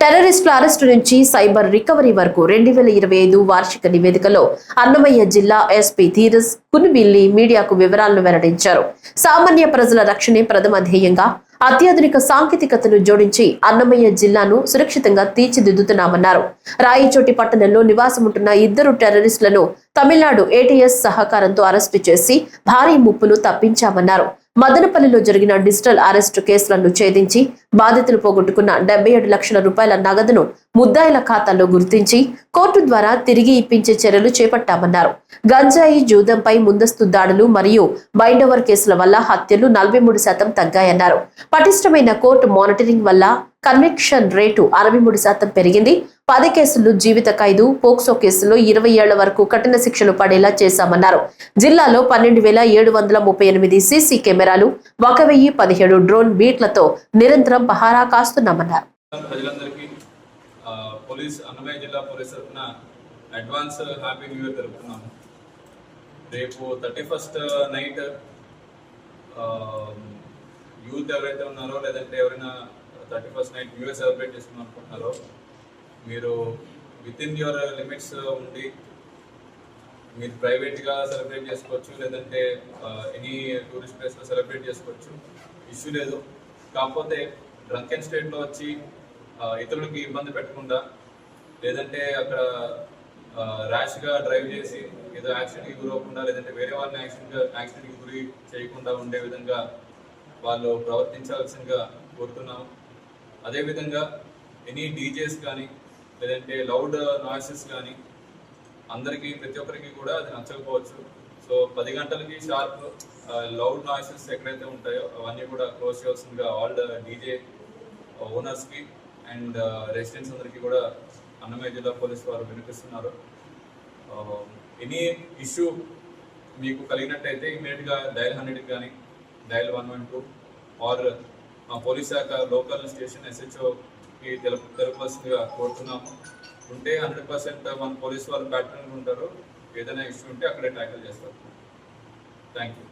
టెర్రరిస్టుల arrest నుంచి cyber recovery వరకు రెండు వేల ఇరవై ఐదు వార్షిక నివేదికలో అన్నమయ్య జిల్లా ఎస్పీ ధీరజ్ కునిబిల్లి మీడియాకు వివరాలను వెల్లడించారు. సామాన్య ప్రజల రక్షణే ప్రథమ ధ్యేయంగా అత్యాధునిక సాంకేతికతను జోడించి అన్నమయ్య జిల్లాను సురక్షితంగా తీర్చిదిద్దుతున్నామన్నారు. రాయిచోటి పట్టణంలో నివాసముంటున్న ఇద్దరు టెర్రరిస్టులను తమిళనాడు ఏటీఎస్ సహకారంతో అరెస్టు చేసి భారీ ముప్పులు తప్పించామన్నారు. మదనపల్లిలో జరిగిన డిజిటల్ అరెస్టు కేసులను ఛేదించి బాధితులు పోగొట్టుకున్న డెబ్బై ఏడు లక్షల రూపాయల నగదును ముద్దాయిల ఖాతాలో గుర్తించి కోర్టు ద్వారా తిరిగి ఇప్పించే చర్యలు చేపట్టామన్నారు. గంజాయి జూదంపై ముందస్తు దాడులు మరియు బైండోవర్ కేసుల వల్ల హత్యలు నలభై మూడు శాతం తగ్గాయన్నారు. పటిష్టమైన కోర్టు మానిటరింగ్ వల్ల కన్విక్షన్ రేటు అరవై మూడు శాతం పెరిగింది. పది కేసులు జీవిత ఖైదు పోక్సో కేసులో ఇరవై ఏళ్ళ వరకు కఠిన శిక్షలు పడేలా చేశామన్నారు. జిల్లాలో పన్నెండు వేల ఏడు వందల ముప్పై ఎనిమిది సీసీ కెమెరాలు ఒక వెయ్యి పదిహేడు డ్రోన్ బీట్లతో నిరంతరం పహారా కాస్తున్నామన్నారు. రేపు థర్టీ ఫస్ట్ నైట్ యూత్ ఎవరైతే ఉన్నారో లేదంటే ఎవరైనా thirty first night new year celebrate చేసుకుని అనుకుంటున్నారో మీరు విత్ ఇన్ యువర్ లిమిట్స్ ఉండి మీరు ప్రైవేట్గా సెలబ్రేట్ చేసుకోవచ్చు లేదంటే ఎనీ టూరిస్ట్ ప్లేస్లో సెలబ్రేట్ చేసుకోవచ్చు. ఇష్యూ లేదు. కాకపోతే డ్రంక్ అండ్ స్టేట్లో వచ్చి ఇతరులకి ఇబ్బంది పెట్టకుండా లేదంటే అక్కడ ర్యాష్గా డ్రైవ్ చేసి ఏదో యాక్సిడెంట్కి గురవకుండా లేదంటే వేరే వాళ్ళని యాక్సిడెంట్ యాక్సిడెంట్కి గురి చేయకుండా ఉండే విధంగా వాళ్ళు ప్రవర్తించాల్సిందిగా కోరుతున్నాము. అదేవిధంగా ఎనీ డీజేస్ కానీ లేదంటే లౌడ్ నాయిసెస్ కానీ అందరికీ ప్రతి ఒక్కరికి కూడా అది నచ్చకపోవచ్చు. సో పది గంటలకి షార్ప్ లౌడ్ నాయిసెస్ ఎక్కడైతే ఉంటాయో అవన్నీ కూడా క్లోజ్ చేయాల్సిందిగా ఆల్ డీజే ఓనర్స్కి అండ్ రెసిడెంట్స్ అందరికీ కూడా అన్నమయ్య జిల్లా పోలీస్ వారు వినిపిస్తున్నారు. ఎనీ ఇష్యూ మీకు కలిగినట్టయితే ఇమీడియట్గా డయల్ హండ్రెడ్కి కానీ dial one one two or మా పోలీస్ శాఖ లోకల్ స్టేషన్ ఎస్హెచ్ఓకి తెలుపు తెలుపవలసిందిగా కోరుతున్నాము. ఉంటే హండ్రెడ్ పర్సెంట్ మన పోలీస్ వాళ్ళు ప్యాటర్న్ ఉంటారు. ఏదైనా ఇష్యూ ఉంటే అక్కడే ట్యాకిల్ చేస్తారు. Thank you